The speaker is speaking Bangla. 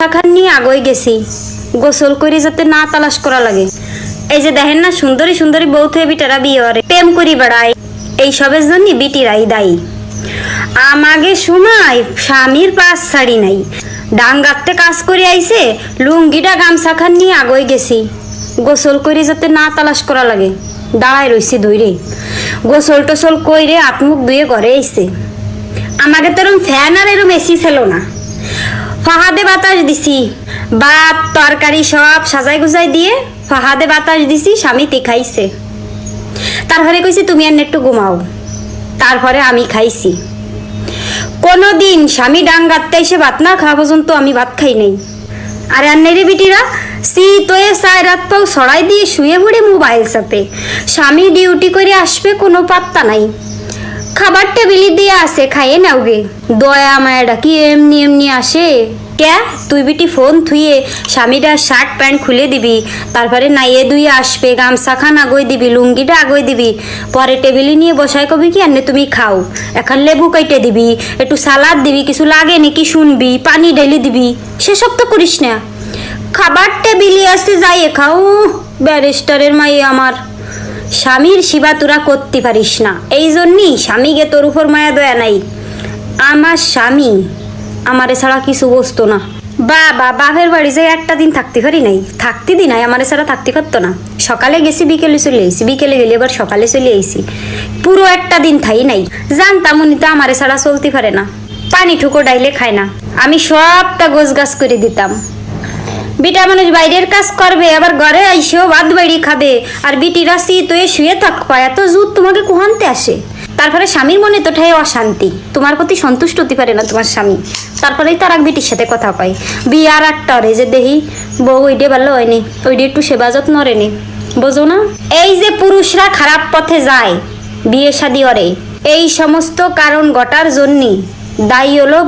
শাখার নিয়ে আগই গেছি। গোসল করে যাতে না তালাশ করা লাগে। এই যে দেখেন না, সুন্দরী সুন্দরী বউ থেকে বিটারা বিয়ে করে। প্রেম করি বেড়ায়। এই সবের জন্য বিটিরাই দায়ী। আমাগে সময় স্বামীর পাশ ছাড়ি নাই। ডাঙ্গাতে কাজ করে আইছে, লুঙ্গিটা গামছা খান নিয়ে আগই গেছি। গোসল করে যাতে না তালাশ করা লাগে। দাঁড়ায় রইছি ধৈরে গোসল টোসল কইরে আত্মুখ ধুয়ে ঘরে আইছে। আমাকে তো এরম ফ্যান আর এরম এসি ছিল না। ফাহাদে বাতাস দিছি। ভাত, তরকারি সব সাজাই গুজাই দিয়ে ফাহাদে বাতাস দিছি, স্বামী তে খাইছে। তারপরে কইছি, তুমি আর একটু ঘুমাও। তারপরে আমি খাইছি। কোনোদিন স্বামী ডাঙ্গাতে এসে ভাত না খাওয়া পর্যন্ত আমি ভাত খাই নাই। আর আন্নেরে বিটিরা, সি তোয়ে সায় রাত পাও সরাই দিয়ে শুয়ে পড়ে মোবাইল চাপে। স্বামী ডিউটি করে আসবে, কোনো পাত্তা নাই। খাবার টেবিলে দিয়ে আসে, খাইয়ে নাও গে। দয়া মায়াডা, কি এমনি এমনি আসে? ক্যা? তুই বিটি ফোন থুয়ে স্বামীটা শার্ট প্যান্ট খুলে দিবি, তারপরে নাইয়ে দুইয়ে আসবে গামছা খান আগই দিবি, লুঙ্গিটা আগই দিবি। পরে টেবিলে নিয়ে বসাই কবি কি আনে তুমি খাও। এখন লেবু কাইটে দিবি, একটু সালাদ দিবি, কিছু লাগে নাকি শুনবি, পানি ঢেলে দিবি। সেসব তো করিস না। খাবার টেবিলে আসতে যাইয়ে খাও, ব্যারিস্টারের মাই আমার। স্বামীর সেবা তোরা করতে পারিস না। এই জন্যই স্বামীকে তোর উপর মায়া, দয়া নাই। আমার স্বামী আমারে ছাড়া কিছু বসতো না। বা বা বাপের বাড়ি যে একটা দিন থাকতে পারি নাই। থাকতে দি নাই, আমারে ছাড়া থাকতে পারতো না। সকালে গেছি, বিকেলে চলে আইসি বিকেলে গেলে এবার সকালে চলে আইসি পুরো একটা দিন থাই নাই। জানতাম উনি তো আমারে ছাড়া চলতে পারে না। পানি ঠুকো ডাইলে খায় না। আমি সবটা গোছ গাছ করে দিতাম। বিটা মানুষ বাইরের কাজ করবে, আবার ঘরে আইসেও ভাত বাড়ি খাবে। আর বিটিরা এ শুয়ে থাকবা এত জুত তোমাকে কুহানতে আসে। তারপরে স্বামীর মনে তো ঠাই অশান্তি। তোমার প্রতি সন্তুষ্ট হতে পারে না তোমার স্বামী। তারপরেই তার এক বিটির সাথে কথা কয়। বিয়ার একটা রে যে দেহি বউ ওইডে ভালো হয়নি ওইডে একটু সেবা যত্ন রেনি বোঝো না? এই যে পুরুষরা খারাপ পথে যায়, বিয়ে শাদি করে। এই সমস্ত কারণ ঘটার জন্যই দায়ী হলো